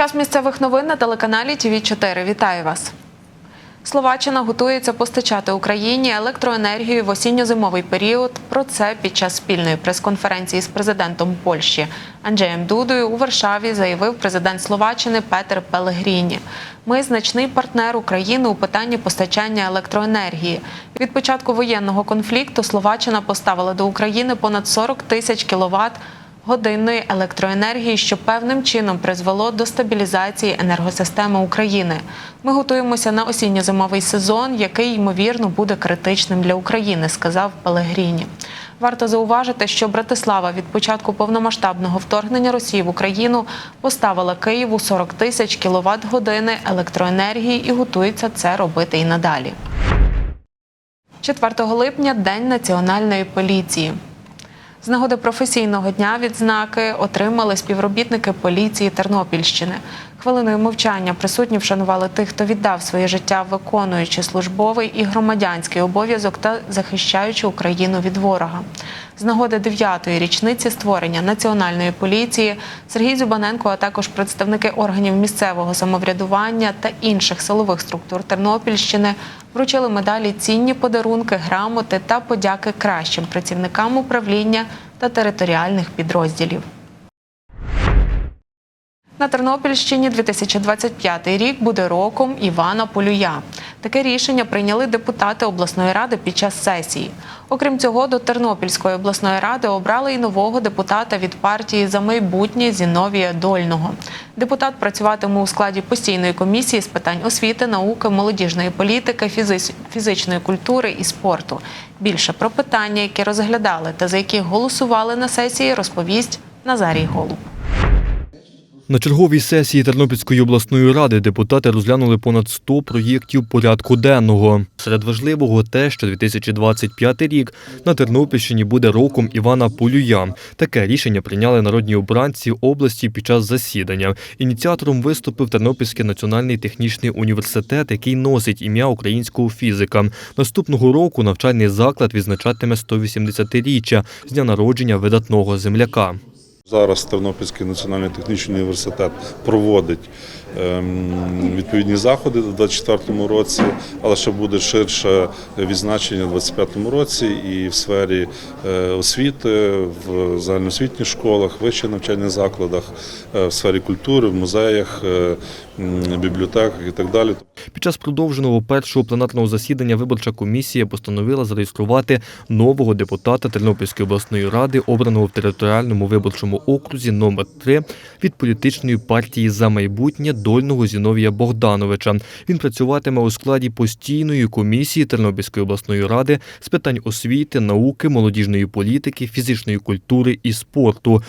Час місцевих новин на телеканалі ТВ 4 Вітаю вас. Словаччина готується постачати Україні електроенергію в осінньо-зимовий період. Про це під час спільної прес-конференції з президентом Польщі Анджеєм Дудою у Варшаві заявив президент Словаччини Петер Пелегріні. Ми значний партнер України у питанні постачання електроенергії. Від початку воєнного конфлікту Словаччина поставила до України понад 40 тисяч кіловат годинної електроенергії, що певним чином призвело до стабілізації енергосистеми України. Ми готуємося на осінньо-зимовий сезон, який ймовірно буде критичним для України, сказав Пелегріні. Варто зауважити, що Братислава від початку повномасштабного вторгнення Росії в Україну поставила Києву 40 тисяч кіловат години електроенергії і готується це робити і надалі. 4 липня День національної поліції. З нагоди професійного дня відзнаки отримали співробітники поліції Тернопільщини. Хвилиною мовчання присутні вшанували тих, хто віддав своє життя, виконуючи службовий і громадянський обов'язок та захищаючи Україну від ворога. З нагоди 9-ї річниці створення національної поліції Сергій Зюбаненко, а також представники органів місцевого самоврядування та інших силових структур Тернопільщини вручили медалі цінні подарунки, грамоти та подяки кращим працівникам управління та територіальних підрозділів. На Тернопільщині 2025 рік буде роком Івана Полюя. Таке рішення прийняли депутати обласної ради під час сесії. Окрім цього, до Тернопільської обласної ради обрали і нового депутата від партії за майбутнє Зіновія Дольного. Депутат працюватиме у складі постійної комісії з питань освіти, науки, молодіжної політики, фізич- фізичної культури і спорту. Більше про питання, які розглядали та за які голосували на сесії, розповість Назарій Голуб. На черговій сесії Тернопільської обласної ради депутати розглянули понад 100 проєктів порядку денного. Серед важливого те, що 2025 рік на Тернопільщині буде роком Івана Полюя. Таке рішення прийняли народні обранці області під час засідання. Ініціатором виступив Тернопільський національний технічний університет, який носить ім'я українського фізика. Наступного року навчальний заклад відзначатиме 180-річчя з дня народження видатного земляка. Зараз Тернопільський національний технічний університет проводить відповідні заходи у 2024 році, але ще буде ширше відзначення у 2025 році і в сфері е, освіти, в загальноосвітніх школах, вищих навчальних закладах, е, в сфері культури, в музеях, е, бібліотеках і так далі. Під час продовженого першого пленарного засідання виборча комісія постановила зареєструвати нового депутата Тернопільської обласної ради, обраного в територіальному виборчому окрузі номер 3 від політичної партії за майбутнє дольного Зіновія Богдановича. Він працюватиме у складі постійної комісії Тернопільської обласної ради з питань освіти, науки, молодіжної політики, фізичної культури і спорту.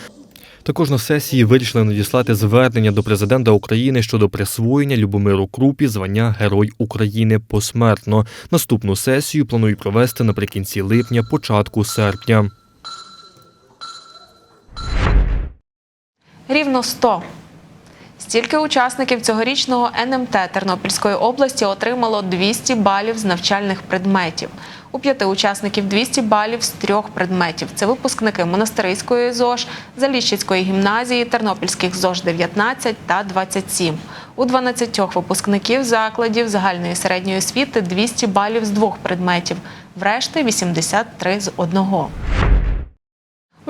Також на сесії вирішили надіслати звернення до президента України щодо присвоєння Любомиру Крупі звання Герой України посмертно. Наступну сесію планують провести наприкінці липня, початку серпня. Рівно 100. Стільки учасників цьогорічного НМТ Тернопільської області отримало 200 балів з навчальних предметів. У п'яти учасників 200 балів з трьох предметів. Це випускники Монастирської ЗОЖ, Заліщицької гімназії, Тернопільських ЗОЖ 19 та 27. У 12 випускників закладів загальної середньої освіти 200 балів з двох предметів. Врешті 83 з одного.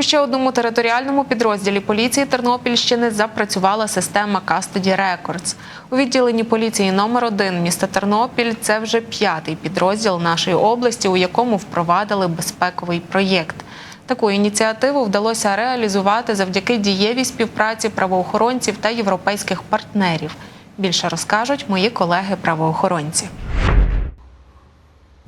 Ще одному територіальному підрозділі поліції Тернопільщини запрацювала система Custody Records. У відділенні поліції номер 1 міста Тернопіль це вже п'ятий підрозділ нашої області, у якому впровадили безпековий проєкт. Таку ініціативу вдалося реалізувати завдяки дієвій співпраці правоохоронців та європейських партнерів. Більше розкажуть мої колеги-правоохоронці.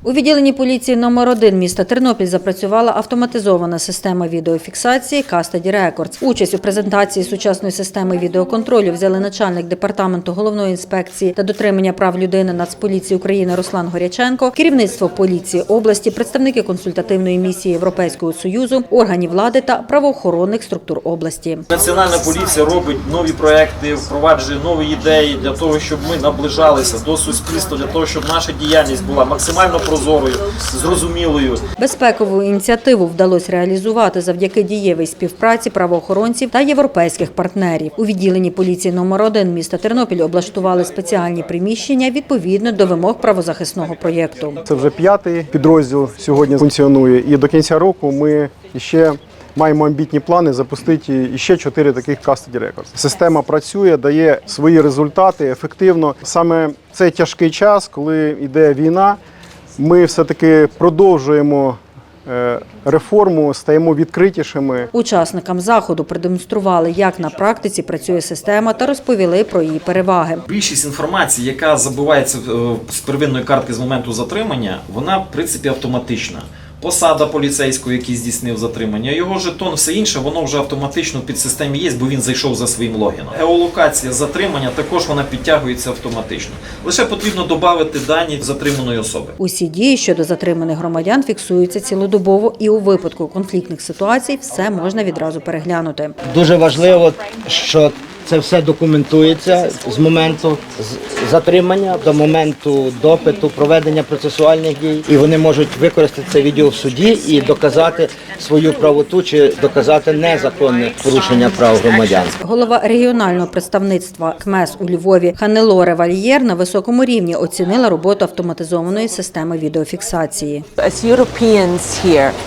У відділенні поліції номер 1 міста Тернопіль запрацювала автоматизована система відеофіксації Custody Records. Участь у презентації сучасної системи відеоконтролю взяли начальник департаменту головної інспекції та дотримання прав людини Нацполіції України Руслан Горяченко, керівництво поліції області, представники консультативної місії Європейського союзу, органів влади та правоохоронних структур області. Національна поліція робить нові проекти, впроваджує нові ідеї для того, щоб ми наближалися до суспільства, для того, щоб наша діяльність була максимально прозорою, зрозумілою. Безпекову ініціативу вдалося реалізувати завдяки дієвій співпраці правоохоронців та європейських партнерів. У відділенні поліції номер 1 міста Тернопіль облаштували спеціальні приміщення відповідно до вимог правозахисного проєкту. Це вже п'ятий підрозділ сьогодні функціонує, і до кінця року ми ще маємо амбітні плани запустити ще чотири таких custody records. Система працює, дає свої результати ефективно. Саме цей тяжкий час, коли йде війна, ми все-таки продовжуємо е, реформу, стаємо відкритішими. Учасникам заходу продемонстрували, як на практиці працює система, та розповіли про її переваги. Більшість інформації, яка забувається е, з первинної картки з моменту затримання, вона в принципі автоматична. Посада поліцейського, який здійснив затримання, його жетон, все інше, воно вже автоматично в підсистемі є, бо він зайшов за своїм логіном. Геолокація затримання також вона підтягується автоматично. Лише потрібно додати дані затриманої особи. Усі дії щодо затриманих громадян фіксуються цілодобово, і у випадку конфліктних ситуацій все можна відразу переглянути. Дуже важливо, що це все документується з моменту з- затримання до моменту допиту, проведення процесуальних дій, і вони можуть використати це відео в суді і доказати свою правоту чи доказати незаконне порушення прав громадян. Голова регіонального представництва КМЕС у Львові Ханелоре Вальєр на високому рівні оцінила роботу автоматизованої системи відеофіксації.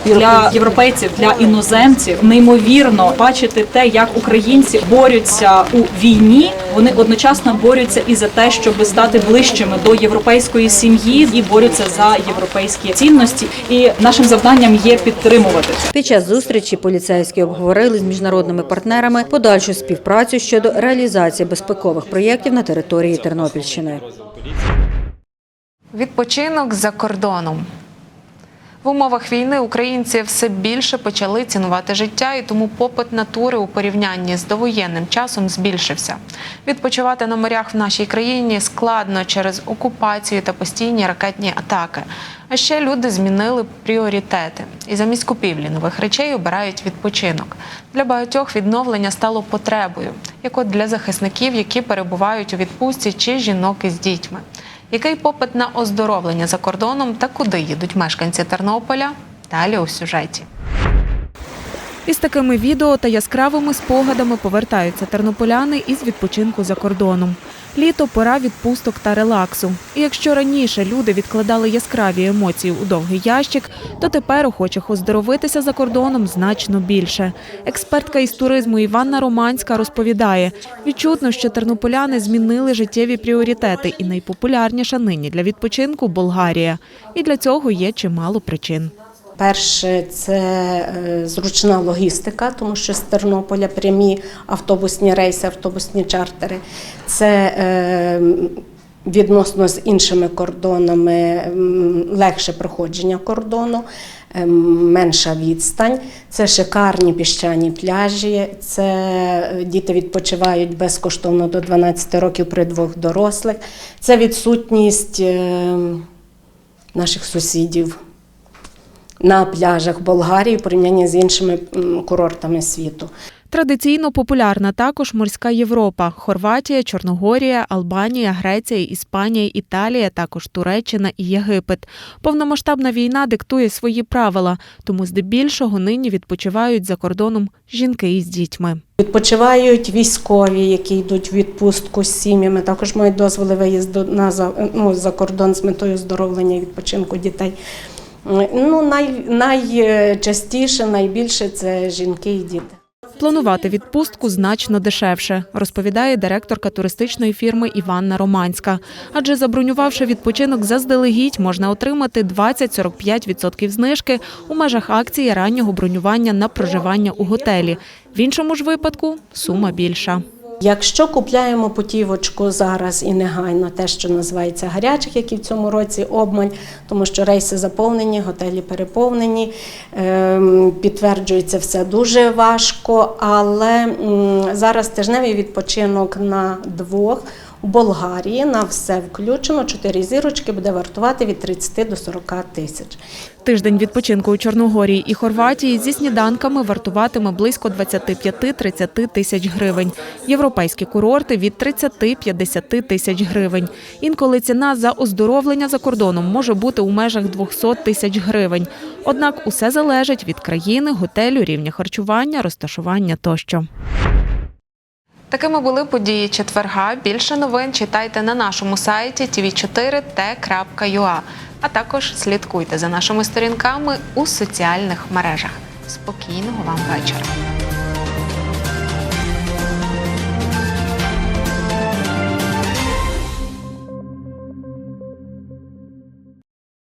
для європейців, для іноземців неймовірно бачити те, як українці борються у війні. Вони одночасно борються і за те, щоб стати ближчими до європейської сім'ї, і борються за європейські цінності. І нашим завданням є підтримувати це. Під час зустрічі поліцейські обговорили з міжнародними партнерами подальшу співпрацю щодо реалізації безпекових проєктів на території Тернопільщини. Відпочинок за кордоном. В умовах війни українці все більше почали цінувати життя, і тому попит на тури у порівнянні з довоєнним часом збільшився. Відпочивати на морях в нашій країні складно через окупацію та постійні ракетні атаки. А ще люди змінили пріоритети і замість купівлі нових речей обирають відпочинок. Для багатьох відновлення стало потребою, як от для захисників, які перебувають у відпустці чи жінок із дітьми. Який попит на оздоровлення за кордоном та куди їдуть мешканці Тернополя? Далі у сюжеті. Із такими відео та яскравими спогадами повертаються тернополяни із відпочинку за кордоном. Літо пора відпусток та релаксу. І якщо раніше люди відкладали яскраві емоції у довгий ящик, то тепер охочих оздоровитися за кордоном значно більше. Експертка із туризму Іванна Романська розповідає: відчутно, що тернополяни змінили життєві пріоритети, і найпопулярніша нині для відпочинку Болгарія. І для цього є чимало причин. Перше, це е, зручна логістика, тому що з Тернополя прямі автобусні рейси, автобусні чартери. Це е, відносно з іншими кордонами легше проходження кордону, е, менша відстань. Це шикарні піщані пляжі. Це діти відпочивають безкоштовно до 12 років при двох дорослих. Це відсутність наших сусідів на пляжах Болгарії в порівнянні з іншими курортами світу. Традиційно популярна також морська Європа: Хорватія, Чорногорія, Албанія, Греція, Іспанія, Італія, також Туреччина і Єгипет. Повномасштабна війна диктує свої правила, тому здебільшого нині відпочивають за кордоном жінки із дітьми. Відпочивають військові, які йдуть в відпустку з сім'ями. Також мають дозволи виїзду на за, ну, за кордон з метою оздоровлення і відпочинку дітей. Ну, най, найчастіше, найбільше це жінки і діти. Планувати відпустку значно дешевше, розповідає директорка туристичної фірми Іванна Романська. Адже забронювавши відпочинок заздалегідь, можна отримати 20-45% знижки у межах акції раннього бронювання на проживання у готелі. В іншому ж випадку сума більша. Якщо купляємо путівочку зараз і негайно, те, що називається гарячих, які в цьому році обмаль, тому що рейси заповнені, готелі переповнені, ем, підтверджується все дуже важко, але зараз тижневий відпочинок на двох У Болгарії на все включено 4 зірочки буде вартувати від 30 до 40 тисяч. Тиждень відпочинку у Чорногорії і Хорватії зі сніданками вартуватиме близько 25-30 тисяч гривень. Європейські курорти від 30-50 тисяч гривень. Інколи ціна за оздоровлення за кордоном може бути у межах 200 тисяч гривень. Однак усе залежить від країни, готелю, рівня харчування, розташування тощо. Такими були події четверга. Більше новин читайте на нашому сайті tv4t.ua, а також слідкуйте за нашими сторінками у соціальних мережах. Спокійного вам вечора.